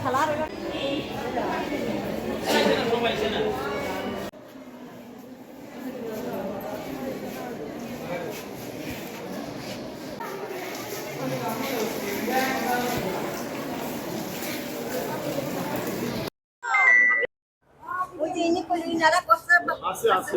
খেলার ওই যে ইনি কলি আছে আছে।